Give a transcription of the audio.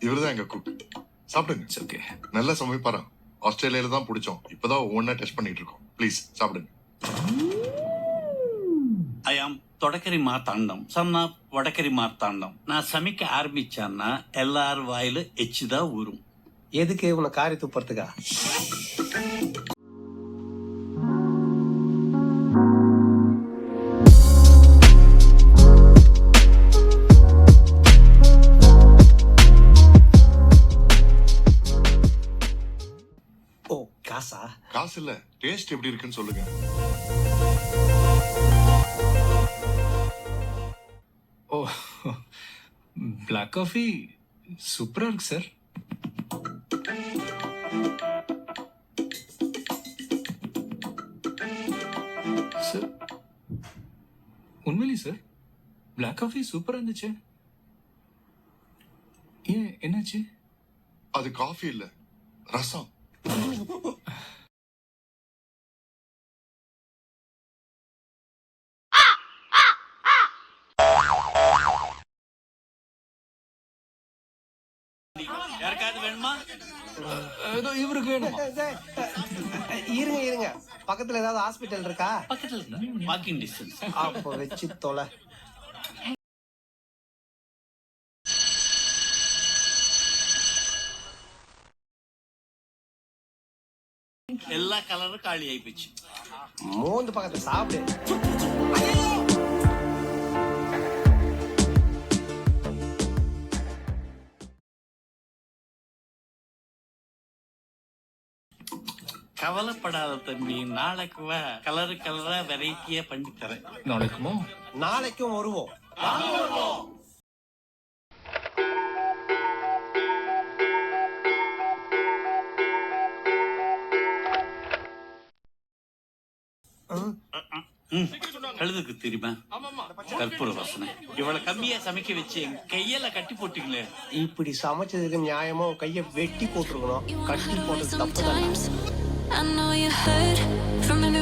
இவர்தான் எங்க குக் சாப்பிடுங்க. ஓகே நல்லா சமைப்பாராம் ஆஸ்திரேலியால தான் பிடிச்சோம். இப்பதான் ஒவ்வொன்றா டெஸ்ட் பண்ணிட்டு இருக்கோம். ப்ளீஸ் சாப்பிடுங்க. ஐ ஆம் தொடக்கரி மார்த்தாண்டம் ஆஃப் வடக்கரி மார்த்தாண்டம் நான் சமைக்க ஆரம்பிச்சான்னா எல்லார் வாயில எச்சுதான் ஊறும். எதுக்கு உன்னை காரி துப்புறதுக்கா? காசா? காசு இல்ல டேஸ்ட் எப்படி இருக்குன்னு சொல்லுங்க. ஓ பிளாக் காஃபி சூப்பரா இருக்கு சார் சார் உண்மையிலே சார் பிளாக் காஃபி சூப்பரா இருந்துச்சு. ஏன் என்னாச்சு? அது காஃபி இல்ல ரசம். யாருக்காவது வேணுமா? ஏதோ இவருக்கு வேணுமா? இருங்க இருங்க. பக்கத்துல ஏதாவது ஹாஸ்பிட்டல் இருக்கா? பக்கத்துல வாக்கிங் டிஸ்டன்ஸ் அப்போ வச்சு தொலை. எல்லா கலரும் காலி ஆயிப்போச்சு மோந்து பக்கத்துல சாப்பிடு. கவலைப்படாத தம்பி நாளைக்கு வா கலரு கலரா வெரைட்டியா பண்ணி தரேன் நாளைக்குமா? நாளைக்கும் வருவோம். கழுதுக்கு தெரியுமா? கற்பூர வாசனை. இவ்வளவு கம்மியா சமைக்க வச்சு என் கையில கட்டி போட்டீங்களே. இப்படி சமைச்சதுக்கு நியாயமா கைய வெட்டி போட்டுருக்கணும். கட்டி போட்டது தப்பு